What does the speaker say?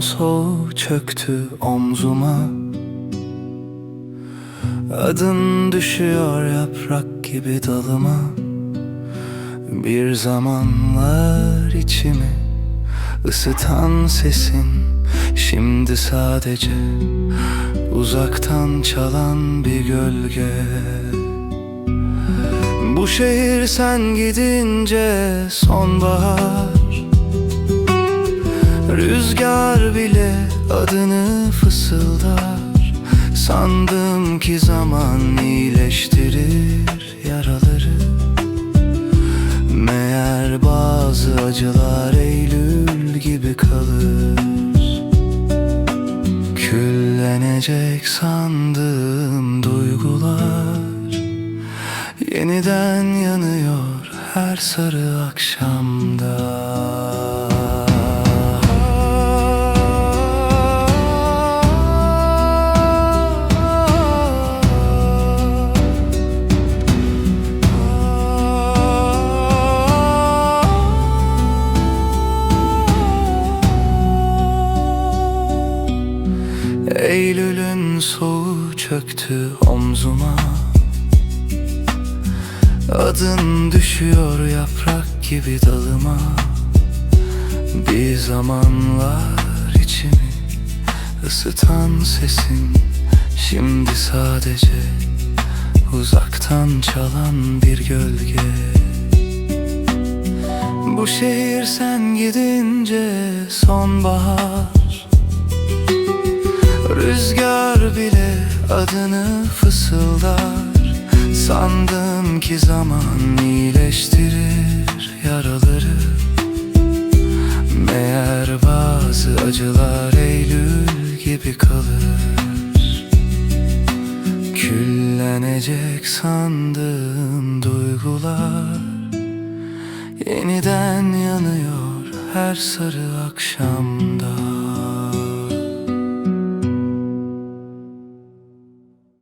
soğuğu çöktü omzuma. Adın düşüyor yaprak gibi dalıma. Bir zamanlar içimi ısıtan sesin Şimdi sadece uzaktan çalan bir gölge. Bu şehir sen gidince sonbahar Rüzgar bile adını fısıldar. Sandım ki zaman iyileştirir yaraları. Meğer bazı acılar Eylül gibi kalır. Küllenecek sandığım duygular. Yeniden yanıyor her sarı akşamda Eylül'ün soğuğu çöktü omzuma. Adın düşüyor yaprak gibi dalıma. Bir zamanlar içimi ısıtan sesin Şimdi sadece uzaktan çalan bir gölge. Bu şehir sen gidince sonbahar Rüzgar bile adını fısıldar. Sandım ki zaman iyileştirir yaraları. Meğer bazı acılar Eylül gibi kalır. Küllenecek sandığım duygular Yeniden yanıyor her sarı akşamda